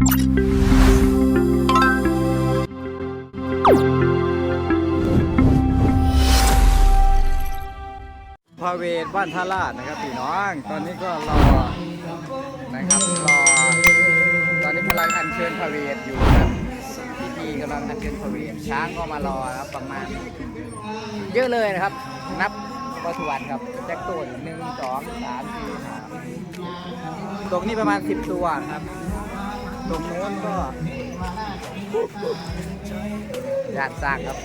พาเวทบ้านท่าลาดนะครับพี่น้อง ตอนนี้ก็รอนะครับรอตอนนี้กำลังอัญเชิญพาเวทอยู่ครับพิธีกำลังอัญเชิญพาเวทช้างก็มารอครับประมาณ เยอะเลยนะครับ นับก็ทวนครับแจ็คตัวหนึ่งสองสามสี่ห้าตรงนี้ประมาณสิบตัวครับ ตรงโน้นก็ญาติสร้างครับ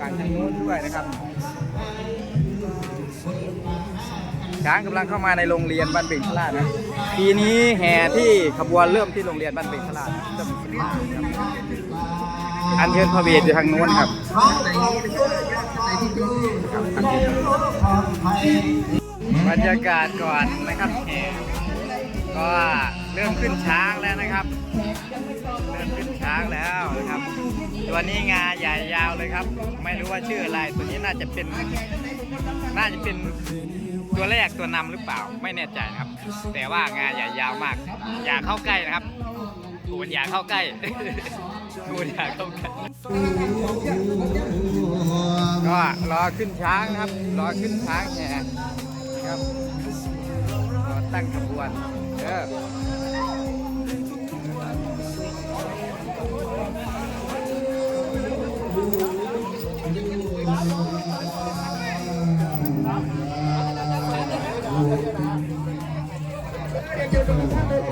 ฝั่งทางโน้นด้วยนะครับ ช้างกำลังเข้ามาในโรงเรียนบ้านเบ่งพลาดนะปีนี้แห่ที่ขบวนเริ่มที่โรงเรียนบ้านเบ่งพลาดเริ่มสิบห้าครับอันเชิญพระเวทอยู่ทางโน้นครับบรรยากาศก่อนนะครับแห่ ก็เริ่มขึ้นช้างแล้วนะครับ เริ่มขึ้นช้างแล้วนะครับ ตัวนี้งาใหญ่ยาวเลยครับ ไม่รู้ว่าชื่ออะไรตัวนี้น่าจะเป็น น่าจะเป็นตัวแรกตัวนำหรือเปล่าไม่แน่ใจครับ แต่ว่างาใหญ่ยาวมาก อย่าเข้าใกล้นะครับทูนอย่าเข้าใกล้ทูนอย่าเข้าใกล้ก็รอขึ้นช้างนะครับ รอขึ้นช้างแห่ครับรอตั้งขบวน เด้อค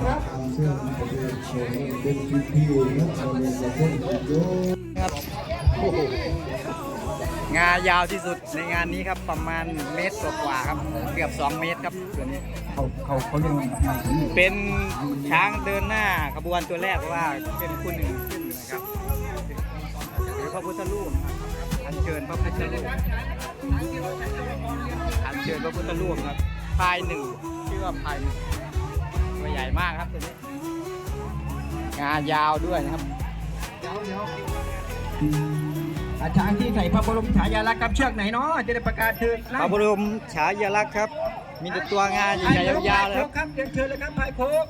รับโอ้โห งายาวที่สุดในงานนี้ครับประมาณเมตรกว่าๆครับเกือบ 2 เมตรครับตัวนี้เขาเขาเขายังมาถึงเป็นช้างเดินหน้าขบวนตัวแรกเพราะว่าเป็นคู่หนึ่งขึ้นนะครับหรือพระพุทธรูปนะครับอัญเชิญพระพุทธรูปอัญเชิญพระพุทธรูปครับพายหนึ่งชื่อว่าพายหนึ่งตัวใหญ่มากครับตัวนี้งายาวด้วยนะครับอาจารย์ ที่ใส่พระบรมฉายาลักษณ์กับเชือกไหนเนาะจะได้ประกาศเถิดพระบรมฉายาลักษณ์ครับ มีแต่ตัวงาใหญ่ๆยาวๆเลยครับครับเรียนเชิญเลยครับพายโคก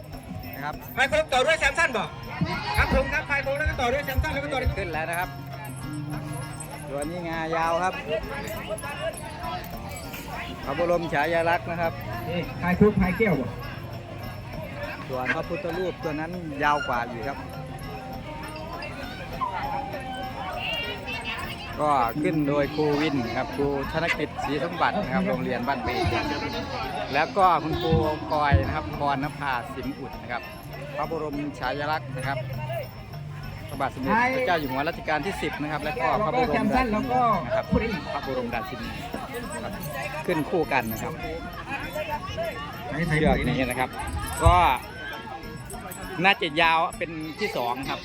นะครับพายโคกต่อด้วยแซมสันบอกครับผมครับพายโคกแล้วก็ต่อด้วยแซมสันแล้วก็ต่อด้วยขึ้นแล้วนะครับตัวนี้งายาวครับพระบรมฉายาลักษณ์นะครับนี่พายโคกพายแก้วบ่ส่วนพระพุทธรูปตัวนั้นยาวกว่าอยู่ครับ ก็ขึ้นโดยครูวินครับครูธนกิจศรีสมบัตินะครับโรงเรียนบ้านเบงแล้วก็คุณครูกอยนะครับพรณภาสิมอุดนะครับ พระบรมฉายาลักษณ์นะครับพระบาทสมเด็จพระเจ้าอยู่หัวรัชกาลที่ 10 นะครับ แล้วก็พระบรมมราสัชินีนะครับพระบรมราชินีครับขึ้นคู่กันนะครับไทยเชือกนี้นะครับ ก็น่าจะยาวเป็นที่สองครับ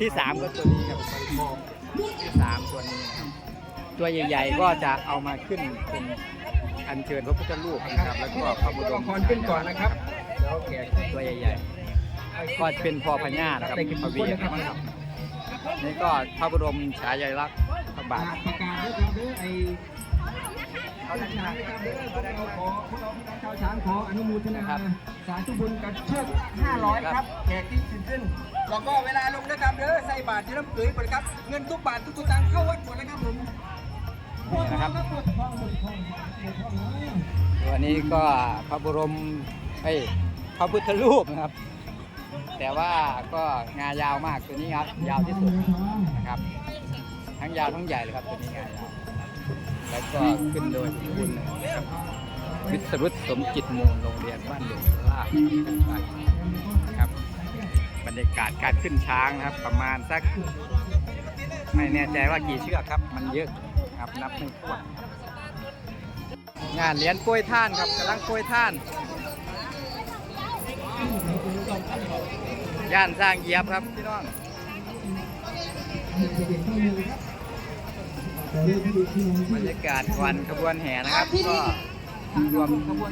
ที่สามก็ตัวนี้ครับ ที่สามตัวนี้นะครับตัวใหญ่ๆก็จะเอามาขึ้นเป็นอัญเชิญพระพุทธรูปนะครับ แล้วก็พระบรตัวมละครขึ้นก่อนนะครับเดี๋ยวแขกตัวใหญ่ๆก็เป็นพอพญานะครับพระเวียนะครับนี่ก็พระบรมฉายาลักษณ์พระบาทประกาศด้วยครับด้วยไอเอา ชาวยครับด้วยพวกเราขอองชาวช้างขออนุโมทนาสาธุบุญกับเชือก500 ครับแขกที่ขึ้นขึ้น แล้วก็เวลาลงนะครับเด้อใส่บาตรที่น้ำเกลือหมดครับ เงินทุกบาททุกสตางค์เข้าวัดหมดเลยครับผมนี่นะครับปวดวดท้องปวดท้องนะตัวนี้ก็พระบรมเอ้ยพระพุทธรูปนะครับ แต่ว่าก็งายาวมากตัวนี้ครับ ยาวที่สุดนะครับ ทั้งยาวทั้งใหญ่เลยครับตัวนี้งายาว แล้วก็ขึ้นโดยคุณนวิศรุตสมจิตมูลโรงเรียนบ้านเดือลาดครับ บรรยากาศการขึ้นช้างนะครับ ประมาณสัก ไม่แน่ใจว่ากี่เชือกครับ มันเยอะครับนับไม่ถ้วนงานเลี้ยนกล้วยท่านครับกำลังกล้วยท่านย่านสร้างเยียบครับพี่น้อง บรรยากาศก่อนขบวนแห่นะครับก็รวมขบวน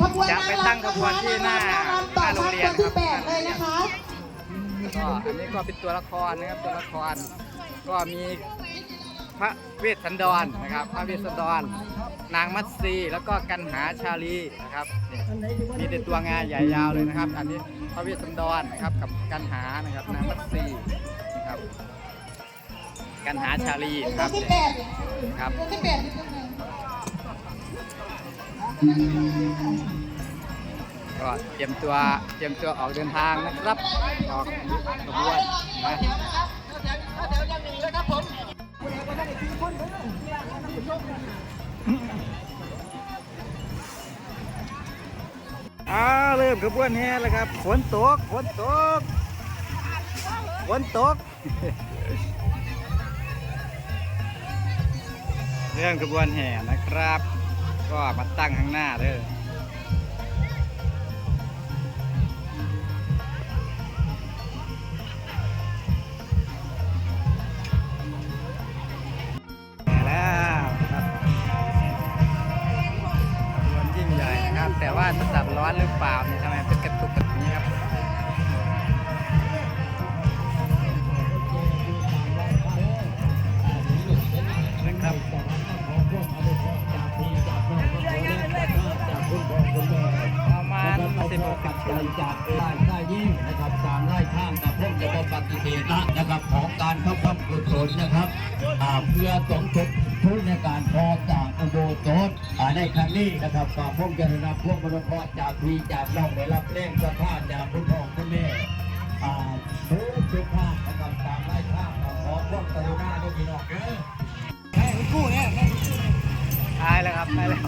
ขบวนจะไปตั้งขบวนที่หน้าต่อหน้าโรงเรียนตัวครัที่บแปดเลยนะคะก็อันนี้ก็เป็นตัวละครนะครับตัวละครก็มีพระเวสสันดรนะครับ พระเวสสันดร นางมัตซีแล้วก็กันหาชาลีนะครับนี่มีแต่ตัวงาใหญ่ยาวเลยนะครับ อันนี้พระเวสสันดรนะครับกับกันหานะครับนางมัตซีนะครับ กันหาชาลีครับครับก็เตรียมตัวเตรียมตัวออกเดินทางนะครับออกขบวนนะอ้าเริ่มขบวนแห่แล้วครับฝนตกฝนตกฝนตก เริ่มขบวนแห่นะครับ ก็มาตั้งข้างหน้าเด้อมาแล้วครับวนยิ่งใหญ่นะครับแต่ว่าจะสับร้อนหรือเปล่าเนี่ยทำไมเป็นกระ ใจจากไล่ได้ยิ่งนะครับการไล่ข้ามกับพวกจะต้องปฏิเสธละนะครับของการเข้าพับกุศลนะครับอ่าเพื่อสมทบทุนในการพอจากอุโบสถอ่าในครั้งนี้นะครับก็พวกจะได้รับพวกมรดกจากพี่จากน้องได้รับแรงสะพานจากคุณพ่อคุณแม่อ่าทุกทุกท่านนะครับการไล่ข้ามขอพวกกรุณาด้วยพี่น้องเด้อตายแล้วครับตายแล้ว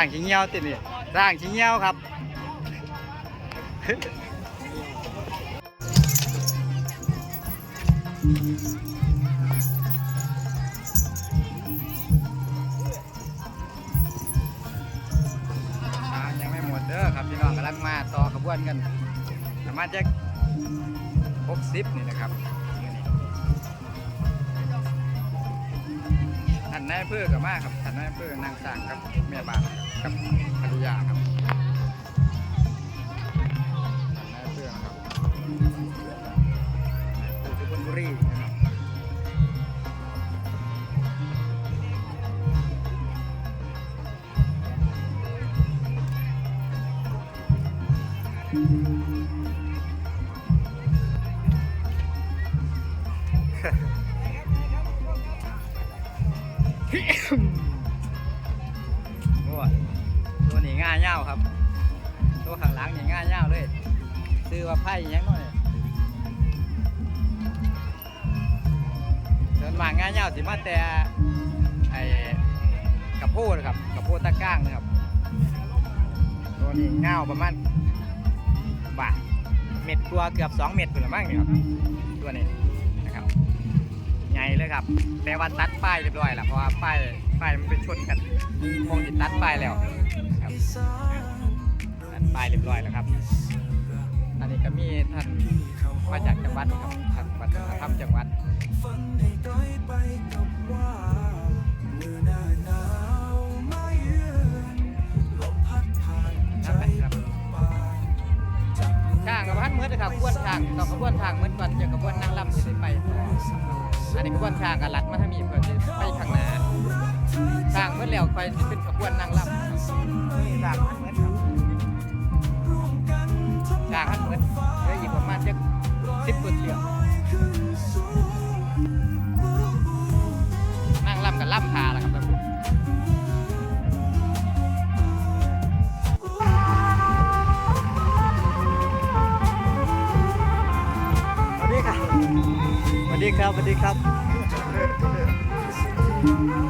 ร่างชิงเงี้ยวติดนี่ร่างชิงเงี้ยวครับยังไม่หมดเด้อครับพี่น้องกำลังมาต่อขบวนกันประมาณจะ60นี่นะครับท่านนายเพื่อกับมาครับท่านนายเพื่อนางสร้างกับแม่บ้าน กับภรรยาครับ กระโพดครับกระโพดตะก้างนะครับ ตัวนี้เง่าประมาณบาทเม็ดตัวเกือบ 2 เม็ดถึงละมั้งเนี่ยครับตัวนี้นะครับใหญ่เลยครับ แต่ว่าตัดป้ายเรียบร้อยแล้วเพราะว่าป้ายป้ายมันเป็นชนกันคงจะตัดป้ายแล้วนะครับตัดป้ายเรียบร้อยแล้วครับ อันนี้ก็มีท่านมาจากจังหวัดครับท่านวัฒนธรรมจังหวัด ข้างกับพันเมื่อนะครับขบวนข้างต่อขบวนข้างเมื่อวันจะขบวนนางลำที่ได้ไป อันนี้ขบวนข้างกับรัดมาทางนี้เพื่อที่ไปข้างหน้าข้างเมื่อแล้วไปที่เป็นขบวนนางลำข้างหันเมื่อครับข้างพันเมื่อเหลืออีกประมาณจะสิบกว่าเที่ยว ครับสวัสดีครับ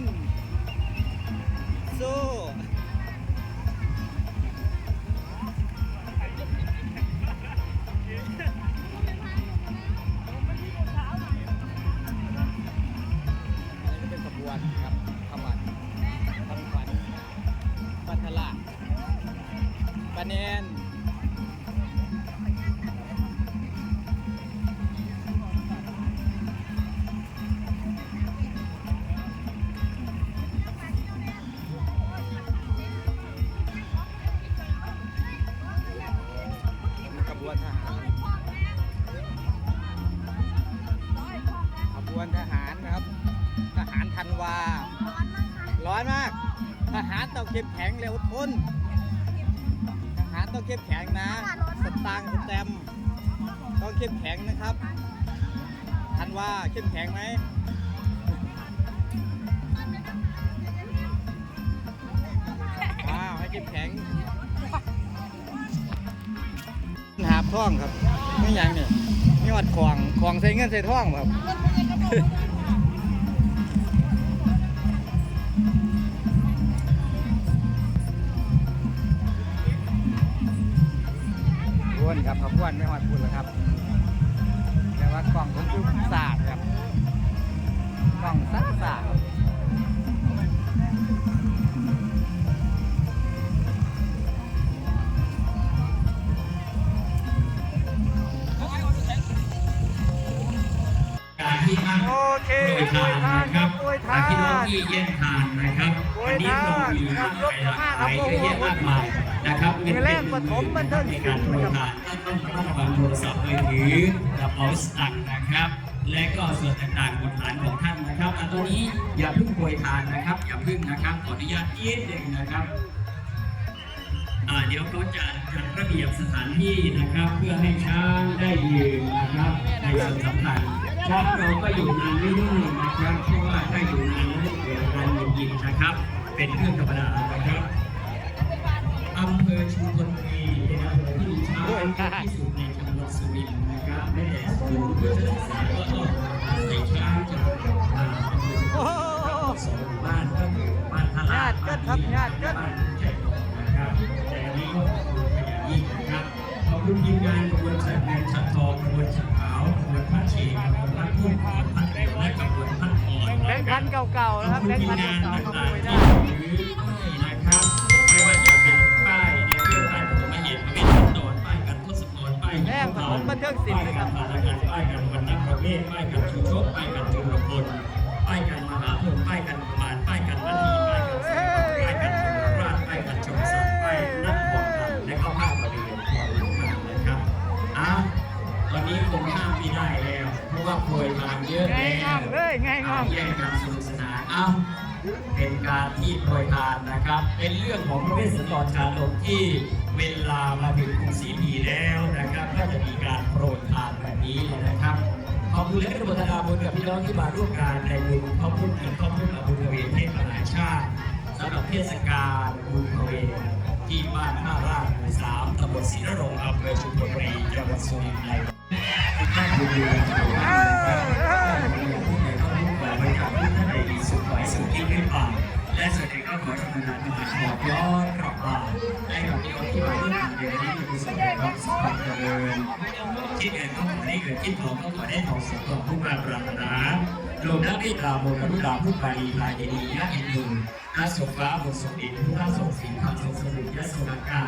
ห เข้มแข็งเร็วทนทหารต้องเข้มแข็งนะสตางค์สแตมต้องเข้มแข็งนะครับธันว่าเข้มแข็งไหมอ้าวให้เข้มแข็งหาบท่องครับไม่ยังนี่ยนี่วัดของของใส่เงินใส่ท่องครับ วนครับขบวนไม่หอดพูดแล้วครับ แต่ว่ากล่องผมคือสาดครับกล่องสาดสาดครับการที่ท่านโอเคโปรยทานนะครับโปรยทานและพี่น้องที่แย่งทานนะครับโปรวันยนี้ทานเรามีมากไปหลากหลายเยอะแยะมากมาย นะครับมีแรกปฐมบันเทิงในการโปรยทานท่านต้องระมัดระวังโทรศัพท์มือถือกระเป๋าสตางค์นะครับ และก็ส่วนต่างๆบนฐานของท่านนะครับอันตัวนี้อย่าเพิ่งโปรยทานนะครับ อย่าเพิ่งนะครับขออนุญาตนิดหนึ่งนะครับอ่าเดี๋ยวเขาจะจัดระเบียบสถานที่นะครับ เพื่อให้ช้างได้ยืนนะครับในส่วนสำคัญช้างเราก็อยู่นานไม่ได้นะครับเพราะว่าถ้าอยู่นานแล้วเกิดการหงุดหงิดนะครับ เป็นเรื่องธรรมดานะครับ อำเภอชุมพลบุรีเป็นะครับที่มีช้างเยอะที่สุดในจังหวัดสุรินทร์นะครับแม่แต่ศูนย์เพื่อศึกษาก็ต้องอาศัยช้างจากอ่าอำเภอชุมพลโอ้โหสองบ้านก็คือบ้านทลาญาติกันครับญาติกันบ้านแจ้งนะครับแต่อันนี้ก็ขอบคุณเป็นอย่างยิ่งนะครับขอบคุณทีมงานกระบวนสัตว์เงินสัตว์ทองกระบวนสัตว์ขาวกระบวนพัดเชงกระบวนพัดพุ่มกระบวนพัดเร็วและกระบวนพัดอ่อนแบงค์พันเก่าๆนะครับแบงค์พันเก่าๆขโมยได้ายการชูชกป้ายการจุลพลป้ายการมหาพงป้ายการประมาณป้ายการวันทีป้ายการสมบัติป้ายการชมราชป้ายการชมสัตว์ป้ายนักบอลทันและก็ภาพบริเวณของท่านะครับอ้าววันนี้คงห้ามไม่ได้แล้ว เพราะว่าโปรยทาเยอะแล้วงามเลยไงงาแย่งกันสนุกสนานเอ้าเป็นการที่โปรยทานนะครับ เป็นเรื่องของพระเวสสันดรชาดกที่เวลามาถึงกรุงศรีพีแล้วนะครับ ก็จะมีการโปรยทานแบบนี้เลยนะครับ ขอบคุณและอนุโมทนาบุญกับพี่น้องที่มาร่วมงานในบุญขอบคุณอีกขอบคุณอาบุญทวีเทศมหาชาติสำหรับเทศกาลบุญทวีที่บ้านท่าราชหมู่สามตำบลศรีนรงค์อำเภอชุมพลบุรีจังหวัดสุรินทร์ในทุกท่านบุญเรือนทุกท่านนะครับผู้ใดเข้าร่วมขอไว้กับผู้ท่านใดดีสุขไว้สุขยิ่งขึ้นไป และส่วนใหญ่ก็ขอทำงานเป็นขอบย้อนกลับมาให้กับพี่น้องที่มาร่วมงานในวันนี้มีสุขภาพสุขภาพเจริญคิดเงินก็ขอได้เงินคิดทองก็ขอได้ทองสมทองผู้มาปรารถนารวมทั้งที่ตราโมกรุณาผู้ปารีลายดียะอ็นดูนาสงฟ้าบนสมดินผู้ท่าสงสีคำสงสมุทยะสงากา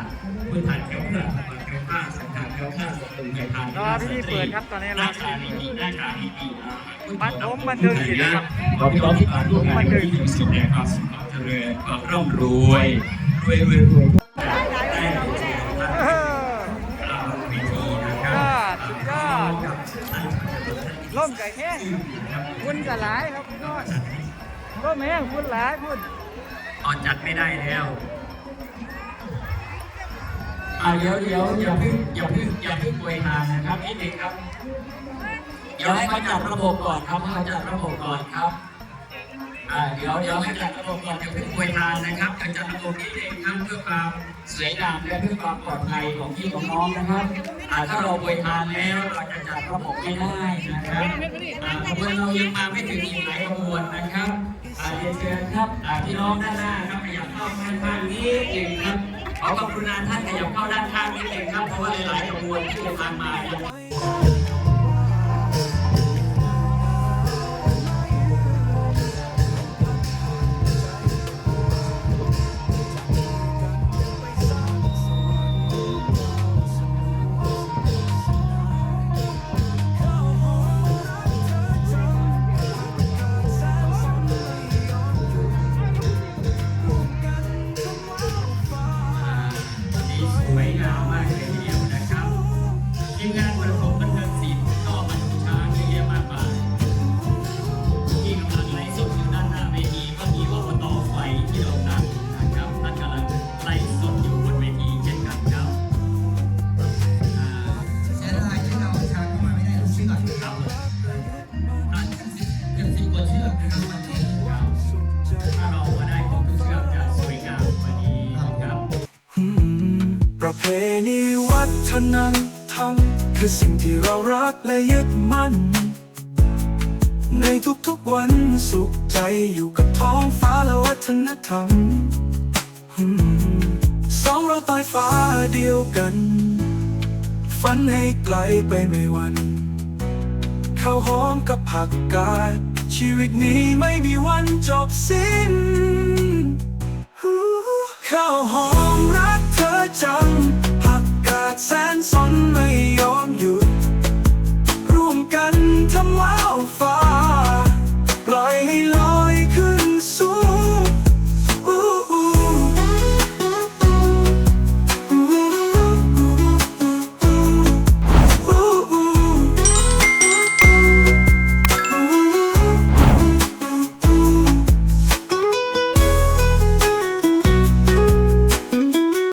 ผู้ผ่านเกี่ยวเพื่อผ่านเกี่ยวข้าสังขารเกี่ยวข้าสมุนไพรทานรอพิธีเปิดครับตอนนี้หน้าตาดีดีหน้าตาดีดีบัตรผมบันเทิงศิลป์ครับขอพี่น้องที่มาร่วมงานในวันนี้มีสุขแห่งความสุขความ เจริญความร่ำรวยรวยรวยรวยได้เจริญท่านเออกลางเวทีนะครับสุดยอดล่มไก่แห้งคุณจะหลายครับพี่น้องล่งคุณหลายคุณออนจัดไม่ได้แล้วอ่าเดี๋ยวเดี๋ยวอย่าพิ่งอย่าพิ่งอย่าพิ่งป่วยทานนะครับนิดนึงครับเดี๋ยวให้เขาจัดระบบก่อนครับเขาจัดระบบก่อนครับ อ่าเดี๋ยวเดี๋ยวให้จัดระบบก่อนอย่าเพิ่งป่วยทานนะครับการจัดระบบนิดนึงครับเพื่อความสวยงามและเพื่อความปลอดภัยของพี่ของน้องนะครับอ่าถ้าเราปวยทานแล้วเราจะจัดระบบไม่ได้นะครับอ่าขบวนเรายังมาไม่ถึงอีกหลายขบวนนะครับอ่าเรียนเชิญครับอ่าพี่น้องด้านหน้าครับขยับเข้าด้านข้างนิดนึงครับขอกรุณาท่านขยับเข้าด้านข้างนิดนึงครับเพราะว่าหลายๆขบวนที่จะทางมายังที่ วัฒนธรรมคือสิ่งที่เรารักและยึดมั่น ในทุกๆวันสุขใจอยู่กับท้องฟ้าและวัฒนธรรมสองเราใต้ฟ้าเดียวกัน ฝันให้ไกลไปไม่วันข้าวหอมกับผักกาดชีวิตนี้ไม่มีวันจบสิ้น